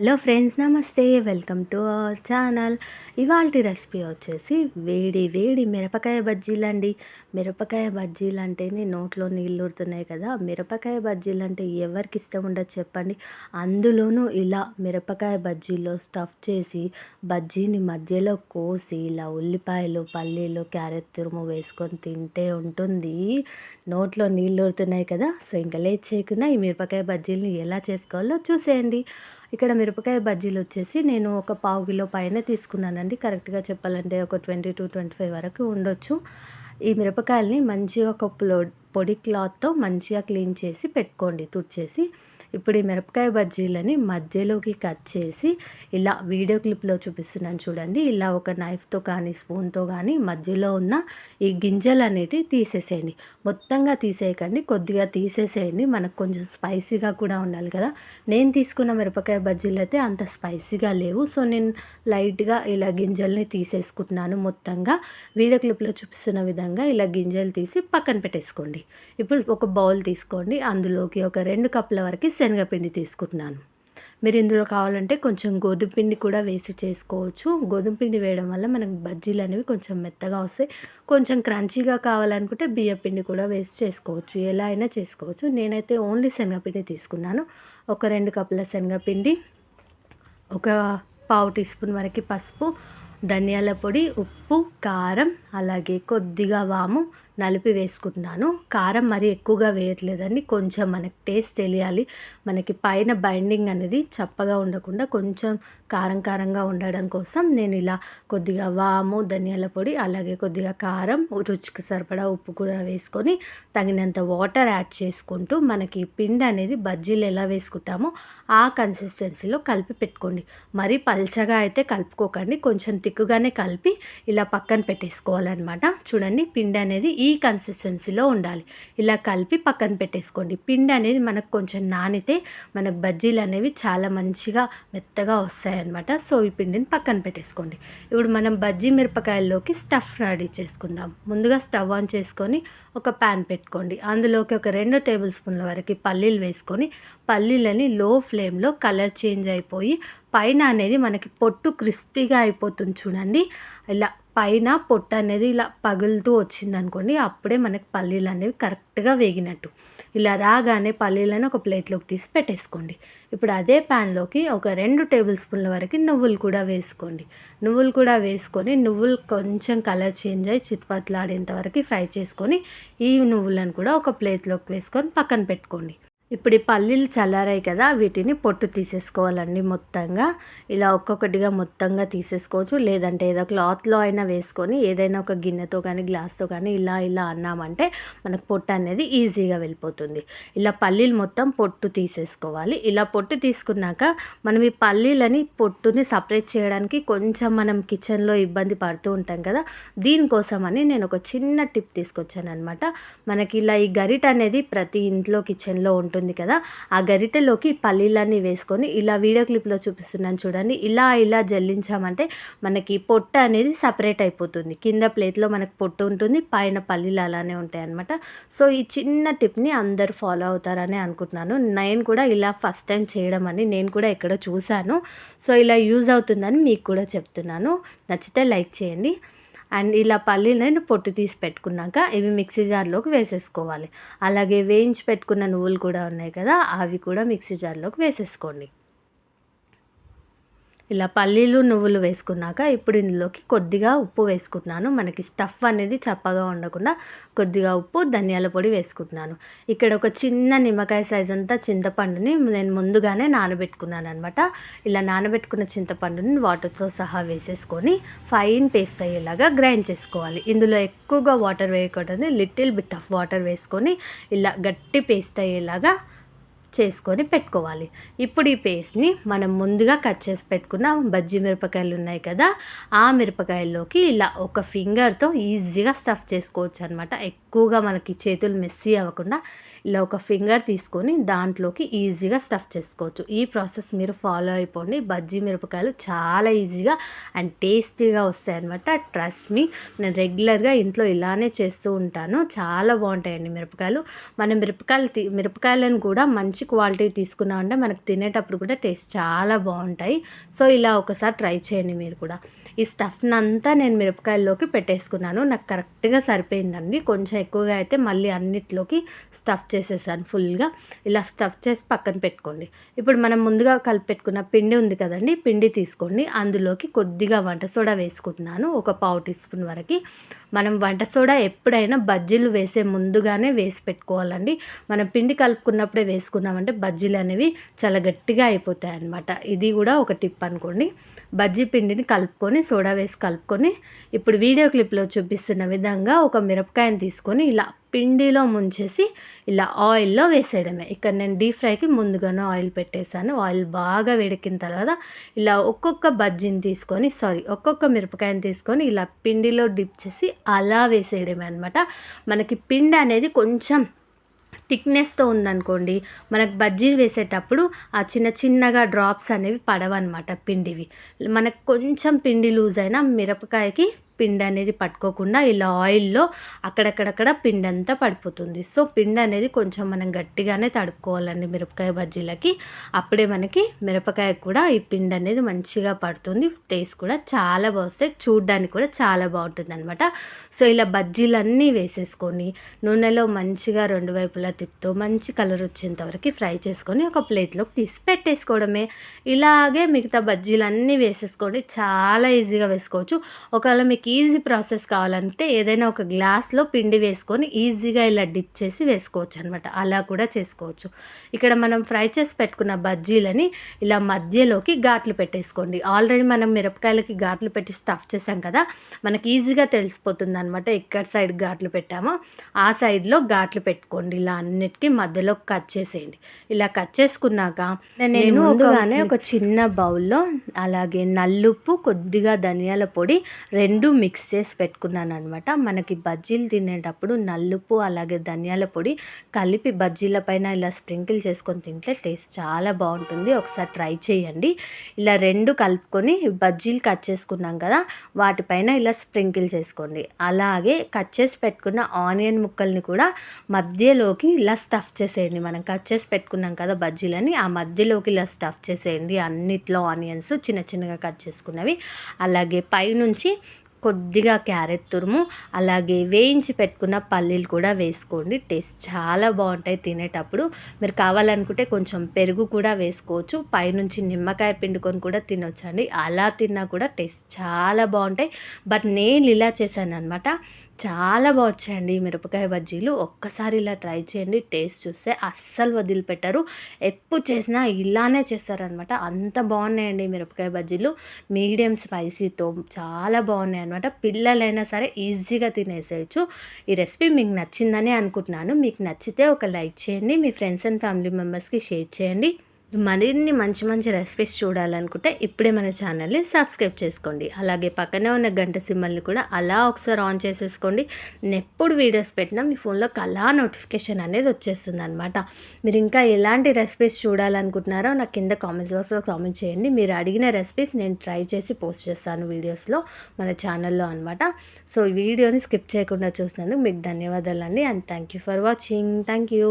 Hello friends నమస్తే. Welcome to our channel. ఇవాళ recipe వచ్చేసి వేడి వేడి మిరపకాయ బజ్జీలు అండి మిరపకాయ బజ్జీలు అంటేనే నోట్లో నీళ్ళు ఊరుతున్నాయి కదా. మిరపకాయ బజ్జీలు అంటే ఎవరికి ఇష్టం ఉండదు చెప్పండి. అందులోనూ ఇలా మిరపకాయ బజ్జీలో స్టఫ్ చేసి బజ్జీని మధ్యలో కోసి ఇలా ఉల్లిపాయలు పల్లీలు క్యారెట్ తురుము వేసుకొని తింటే ఉంటుంది. నోట్లో నీళ్ళు ఊరుతున్నాయి కదా సో ఇంకా లేట్ చేయకుండా ఈ మిరపకాయ బజ్జీలని ఎలా చేసుకోవాలో చూసేయండి. ఇక్కడ మిరపకాయ బజ్జీలు వచ్చేసి నేను ఒక పావు కిలో పైన తీసుకున్నానండి. కరెక్ట్గా చెప్పాలంటే ఒక ట్వంటీ టు ట్వంటీ ఫైవ్ వరకు ఉండొచ్చు. ఈ మిరపకాయల్ని మంచిగా ఒక పొడి క్లాత్తో మంచిగా క్లీన్ చేసి పెట్టుకోండి తుడిచేసి. ఇప్పుడు ఈ మిరపకాయ బజ్జీలని మధ్యలోకి కట్ చేసి ఇలా వీడియో క్లిప్లో చూపిస్తున్నాను చూడండి. ఇలా ఒక నైఫ్తో కానీ స్పూన్తో కానీ మధ్యలో ఉన్న ఈ గింజలు అనేటివి తీసేసేయండి. మొత్తంగా తీసేయకండి. కొద్దిగా తీసేసేయండి. మనకు కొంచెం స్పైసీగా కూడా ఉండాలి కదా. నేను తీసుకున్న మిరపకాయ బజ్జీలు అయితే అంత స్పైసీగా లేవు. సో నేను లైట్గా ఇలా గింజల్ని తీసేసుకుంటున్నాను మొత్తంగా. వీడియో క్లిప్లో చూపిస్తున్న విధంగా ఇలా గింజలు తీసి పక్కన పెట్టేసుకోండి. ఇప్పుడు ఒక బౌల్ తీసుకోండి. అందులోకి ఒక రెండు కప్పుల వరకు శనగపిండి తీసుకుంటున్నాను. మీరు ఇందులో కావాలంటే కొంచెం గోధుమ పిండి కూడా వేసి చేసుకోవచ్చు. గోధుమ పిండి వేయడం వల్ల మనకు బజ్జీలు అనేవి కొంచెం మెత్తగా వస్తాయి. కొంచెం క్రంచీగా కావాలనుకుంటే బియ్య పిండి కూడా వేసి చేసుకోవచ్చు. ఎలా అయినా చేసుకోవచ్చు. నేనైతే ఓన్లీ శనగపిండి తీసుకున్నాను. ఒక రెండు కప్పుల శనగపిండి ఒక పావు టీ స్పూన్ వరకు పసుపు ధనియాల పొడి ఉప్పు కారం అలాగే కొద్దిగా వాము నలిపి వేసుకుంటున్నాను కారం మరి ఎక్కువగా వేయట్లేదండి. కొంచెం మనకి టేస్ట్ తెలియాలి. మనకి పైన బైండింగ్ అనేది చప్పగా ఉండకుండా కొంచెం కారం కారంగా ఉండడం కోసం నేను ఇలా కొద్దిగా వాము ధనియాల పొడి అలాగే కొద్దిగా కారం రుచికి సరిపడా ఉప్పు కూడా వేసుకొని తగినంత వాటర్ యాడ్ చేసుకుంటూ మనకి పిండి అనేది బజ్జీలు ఎలా వేసుకుంటామో ఆ కన్సిస్టెన్సీలో కలిపి పెట్టుకోండి. మరి పల్చగా అయితే కలుపుకోకండి. కొంచెం తిక్కుగానే కలిపి ఇలా పక్కన పెట్టేసుకోవాలన్నమాట. చూడండి పిండి అనేది ఈ కన్సిస్టెన్సీలో ఉండాలి. ఇలా కలిపి పక్కన పెట్టేసుకోండి. పిండి అనేది మనకు కొంచెం నానితే మనకు బజ్జీలు అనేవి చాలా మంచిగా మెత్తగా వస్తాయన్నమాట. సో ఈ పిండిని పక్కన పెట్టేసుకోండి. ఇప్పుడు మనం బజ్జీ మిరపకాయల్లోకి స్టఫ్ రెడీ చేసుకుందాం. ముందుగా స్టవ్ ఆన్ చేసుకొని ఒక ప్యాన్ పెట్టుకోండి. అందులోకి ఒక రెండు టేబుల్ స్పూన్ల వరకు పల్లీలు వేసుకొని పల్లీలని లో ఫ్లేమ్లో కలర్ చేంజ్ అయిపోయి పైన అనేది మనకి పొట్టు క్రిస్పీగా అయిపోతుంది చూడండి. ఇలా పైన పొట్టు అనేది ఇలా పగులుతూ వచ్చింది అనుకోండి అప్పుడే మనకు పల్లీలు అనేవి కరెక్ట్గా వేగినట్టు. ఇలా రాగానే పల్లీలను ఒక ప్లేట్లోకి తీసి పెట్టేసుకోండి. ఇప్పుడు అదే ప్యాన్లోకి ఒక రెండు టేబుల్ స్పూన్ల వరకు నువ్వులు కూడా వేసుకోండి. నువ్వులు కూడా వేసుకొని నువ్వులు కొంచెం కలర్ చేంజ్ అయ్యి చిట్పట్లాడేంత వరకు ఫ్రై చేసుకొని ఈ నువ్వులను కూడా ఒక ప్లేట్లోకి వేసుకొని పక్కన పెట్టుకోండి. ఇప్పుడు ఈ పల్లీలు చల్లారాయి కదా వీటిని పొట్టు తీసేసుకోవాలండి మొత్తంగా. ఇలా ఒక్కొక్కటిగా మొత్తంగా తీసేసుకోవచ్చు. లేదంటే ఏదో క్లాత్లో అయినా వేసుకొని ఏదైనా ఒక గిన్నెతో కానీ గ్లాస్తో కానీ ఇలా ఇలా అన్నామంటే మనకు పొట్టు అనేది ఈజీగా వెళ్ళిపోతుంది. ఇలా పల్లీలు మొత్తం పొట్టు తీసేసుకోవాలి. ఇలా పొట్టు తీసుకున్నాక మనం ఈ పల్లీలని పొట్టుని సపరేట్ చేయడానికి కొంచెం మనం కిచెన్లో ఇబ్బంది పడుతూ ఉంటాం కదా దీనికోసమని నేను ఒక చిన్న టిప్ తీసుకొచ్చాను అనమాట మనకి ఇలా ఈ గరిట అనేది ప్రతి ఇంట్లో కిచెన్లో ఉంటుంది ఉంటుంది కదా. ఆ గరిటెలోకి పల్లీలన్నీ వేసుకొని ఇలా వీడియో క్లిప్లో చూపిస్తున్నాను చూడండి. ఇలా ఇలా జల్లించామంటే మనకి పొట్ట అనేది సపరేట్ అయిపోతుంది. కింద ప్లేట్లో మనకు పొట్టు ఉంటుంది పైన పల్లీలు అలానే ఉంటాయి అనమాట సో ఈ చిన్న టిప్ని అందరు ఫాలో అవుతారని అనుకుంటున్నాను. నేను కూడా ఇలా ఫస్ట్ టైం చేయడం అని నేను కూడా ఎక్కడో చూశాను. సో ఇలా యూజ్ అవుతుందని మీకు కూడా చెప్తున్నాను. నచ్చితే లైక్ చేయండి. అండ్ ఇలా పల్లీలు నేను పొట్టు తీసి పెట్టుకున్నాక ఇవి మిక్సీ జార్లోకి వేసేసుకోవాలి. అలాగే వేయించి పెట్టుకున్న నువ్వులు కూడా ఉన్నాయి కదా అవి కూడా మిక్సీ జార్లోకి వేసేసుకోండి. ఇలా పల్లీలు నువ్వులు వేసుకున్నాక ఇప్పుడు ఇందులోకి కొద్దిగా ఉప్పు వేసుకుంటున్నాను. మనకి స్టఫ్ అనేది చప్పగా ఉండకుండా కొద్దిగా ఉప్పు ధనియాల పొడి వేసుకుంటున్నాను. ఇక్కడ ఒక చిన్న నిమ్మకాయ సైజ్ అంతా చింతపండుని నేను ముందుగానే నానబెట్టుకున్నాను అనమాట ఇలా నానబెట్టుకున్న చింతపండుని వాటర్తో సహా వేసేసుకొని ఫైన్ పేస్ట్ అయ్యేలాగా గ్రైండ్ చేసుకోవాలి. ఇందులో ఎక్కువగా వాటర్ వేయకూడదు. లిటిల్ బిట్ ఆఫ్ వాటర్ వేసుకొని ఇలా గట్టి పేస్ట్ అయ్యేలాగా చేసుకొని పెట్టుకోవాలి. ఇప్పుడు ఈ పేస్ట్ని మనం ముందుగా కట్ చేసి పెట్టుకున్న బజ్జీ మిరపకాయలు ఉన్నాయి కదా ఆ మిరపకాయల్లోకి ఇలా ఒక ఫింగర్తో ఈజీగా స్టఫ్ చేసుకోవచ్చు అనమాట ఎక్కువగా మనకి చేతులు మెస్సీ అవ్వకుండా ఇలా ఒక ఫింగర్ తీసుకొని దాంట్లోకి ఈజీగా స్టఫ్ చేసుకోవచ్చు. ఈ ప్రాసెస్ మీరు ఫాలో అయిపోండి. బజ్జీ మిరపకాయలు చాలా ఈజీగా అండ్ టేస్టీగా వస్తాయి అనమాట ట్రస్ట్ మీ నేను రెగ్యులర్గా ఇంట్లో ఇలానే చేస్తూ ఉంటాను. చాలా బాగుంటాయండి మిరపకాయలు. మనం మిరపకాయలు మిరపకాయలను కూడా మంచి క్వాలిటీ తీసుకున్నామంటే మనకు తినేటప్పుడు కూడా టేస్ట్ చాలా బాగుంటాయి. సో ఇలా ఒకసారి ట్రై చేయండి మీరు కూడా. ఈ స్టఫ్ని అంతా నేను మిరపకాయల్లోకి పెట్టేసుకున్నాను. నాకు కరెక్ట్గా సరిపోయిందండి. కొంచెం ఎక్కువగా అయితే మళ్ళీ అన్నిట్లోకి స్టఫ్ చేసేసాను ఫుల్గా. ఇలా స్టఫ్ చేసి పక్కన పెట్టుకోండి. ఇప్పుడు మనం ముందుగా కలిపి పెట్టుకున్న పిండి ఉంది కదండి పిండి తీసుకోండి. అందులోకి కొద్దిగా వంట సోడా వేసుకుంటున్నాను ఒక పావు టీ స్పూన్ వరకు. మనం వంట సోడా ఎప్పుడైనా బజ్జీలు వేసే ముందుగానే వేసి పెట్టుకోవాలండి. మనం పిండి కలుపుకున్నప్పుడే వేసుకున్నామంటే బజ్జీలు అనేవి చాలా గట్టిగా అయిపోతాయి అన్నమాట ఇది కూడా ఒక టిప్ అనుకోండి. బజ్జీ పిండిని కలుపుకొని సోడా వేసి కలుపుకొని ఇప్పుడు వీడియో క్లిప్లో చూపిస్తున్న విధంగా ఒక మిరపకాయని తీసుకొని ఇలా పిండిలో ముంచేసి ఇలా ఆయిల్లో వేసేయడమే. ఇక్కడ నేను డీప్ ఫ్రైకి ముందుగానే ఆయిల్ పెట్టేశాను. ఆయిల్ బాగా వేడెక్కిన తర్వాత ఇలా ఒక్కొక్క బజ్జీని తీసుకొని సారీ ఒక్కొక్క మిరపకాయని తీసుకొని ఇలా పిండిలో డిప్ చేసి అలా వేసేయడమే అనమాట మనకి పిండి అనేది కొంచెం థిక్నెస్తో ఉందనుకోండి మనకు బజ్జీలు వేసేటప్పుడు ఆ చిన్న చిన్నగా డ్రాప్స్ అనేవి పడవన్నమాట పిండివి. మనకు కొంచెం పిండి లూజ్ అయినా మిరపకాయకి పిండి అనేది పట్టుకోకుండా ఇలా ఆయిల్లో అక్కడక్కడక్కడ పిండి అంతా పడిపోతుంది. సో పిండి అనేది కొంచెం మనం గట్టిగానే తడుపుకోవాలండి మిరపకాయ బజ్జీలకి. అప్పుడే మనకి మిరపకాయ కూడా ఈ పిండి అనేది మంచిగా పడుతుంది. టేస్ట్ కూడా చాలా బాగుస్తాయి చూడ్డానికి కూడా చాలా బాగుంటుంది అనమాట సో ఇలా బజ్జీలన్నీ వేసేసుకొని నూనెలో మంచిగా రెండు వైపులా తిప్పుతూ మంచి కలర్ వచ్చేంత వరకు ఫ్రై చేసుకొని ఒక ప్లేట్లోకి తీసి పెట్టేసుకోవడమే. ఇలాగే మిగతా బజ్జీలన్నీ వేసేసుకోండి చాలా ఈజీగా వేసుకోవచ్చు. ఒకవేళ మీకు ఈజీ ప్రాసెస్ కావాలంటే ఏదైనా ఒక గ్లాస్లో పిండి వేసుకొని ఈజీగా ఇలా డిప్ చేసి వేసుకోవచ్చు అనమాట అలా కూడా చేసుకోవచ్చు. ఇక్కడ మనం ఫ్రై చేసి పెట్టుకున్న బజ్జీలని ఇలా మధ్యలోకి ఘాట్లు పెట్టేసుకోండి. ఆల్రెడీ మనం మిరపకాయలకి ఘాట్లు పెట్టి స్టఫ్ చేసాం కదా మనకి ఈజీగా తెలిసిపోతుంది అనమాట ఎక్కడ సైడ్ ఘాట్లు పెట్టామో. ఆ సైడ్లో ఘాట్లు పెట్టుకోండి. ఇలా అన్నిటికీ మధ్యలో కట్ చేసేయండి. ఇలా కట్ చేసుకున్నాక నేను ముందుగానే ఒక చిన్న బౌల్లో అలాగే నల్లుప్పు కొద్దిగా ధనియాల పొడి రెండు మిక్స్ చేసి పెట్టుకున్నాను అనమాట మనకి బజ్జీలు తినేటప్పుడు నల్లుపు అలాగే ధనియాల పొడి కలిపి బజ్జీల పైన ఇలా స్ప్రింకిల్ చేసుకొని తింటే టేస్ట్ చాలా బాగుంటుంది. ఒకసారి ట్రై చేయండి. ఇలా రెండు కలుపుకొని బజ్జీలు కట్ చేసుకున్నాం కదా వాటిపైన ఇలా స్ప్రింకిల్ చేసుకోండి. అలాగే కట్ చేసి పెట్టుకున్న ఆనియన్ ముక్కల్ని కూడా మధ్యలోకి ఇలా స్టఫ్ చేసేయండి. మనం కట్ చేసి పెట్టుకున్నాం కదా బజ్జీలని ఆ మధ్యలోకి ఇలా స్టఫ్ చేసేయండి. అన్నిట్లో ఆనియన్స్ చిన్న చిన్నగా కట్ చేసుకున్నవి. అలాగే పైనుంచి కొద్దిగా క్యారెట్ తురుము అలాగే వేయించి పెట్టుకున్న పల్లీలు కూడా వేసుకోండి. టేస్ట్ చాలా బాగుంటాయి తినేటప్పుడు. మీరు కావాలనుకుంటే కొంచెం పెరుగు కూడా వేసుకోవచ్చు. పైనుంచి నిమ్మకాయ పిండుకొని కూడా తినొచ్చండి. అలా తిన్నా కూడా టేస్ట్ చాలా బాగుంటాయి. బట్ నేను ఇలా చేశాను అనమాట చాలా బాగొచ్చాయండి ఈ మిరపకాయ బజ్జీలు. ఒక్కసారి ఇలా ట్రై చేయండి. టేస్ట్ చూస్తే అస్సలు వదిలిపెట్టరు. ఎప్పుడు చేసినా ఇలానే చేస్తారనమాట అంత బాగున్నాయండి మిరపకాయ బజ్జీలు. మీడియం స్పైసీతో చాలా బాగున్నాయి అనమాట పిల్లలైనా సరే ఈజీగా తినేసేయచ్చు. ఈ రెసిపీ మీకు నచ్చిందని అనుకుంటున్నాను. మీకు నచ్చితే ఒక లైక్ చేయండి. మీ ఫ్రెండ్స్ అండ్ ఫ్యామిలీ మెంబర్స్కి షేర్ చేయండి. మరిన్ని మంచి మంచి రెసిపీస్ చూడాలనుకుంటే ఇప్పుడే మన ఛానల్ని సబ్స్క్రైబ్ చేసుకోండి. అలాగే పక్కనే ఉన్న గంట సిమ్మల్ని కూడా అలా ఒకసారి ఆన్ చేసేసుకోండి. నేను ఎప్పుడు వీడియోస్ పెట్టినా మీ ఫోన్లోకి అలా నోటిఫికేషన్ అనేది వచ్చేస్తుంది అనమాట మీరు ఇంకా ఎలాంటి రెసిపీస్ చూడాలనుకుంటున్నారో నాకు కింద కామెంట్స్ బాక్స్లో కామెంట్ చేయండి. మీరు అడిగిన రెసిపీస్ నేను ట్రై చేసి పోస్ట్ చేస్తాను వీడియోస్లో మన ఛానల్లో అనమాట సో వీడియోని స్కిప్ చేయకుండా చూసినందుకు మీకు ధన్యవాదాలు అండి and thank you for watching thank you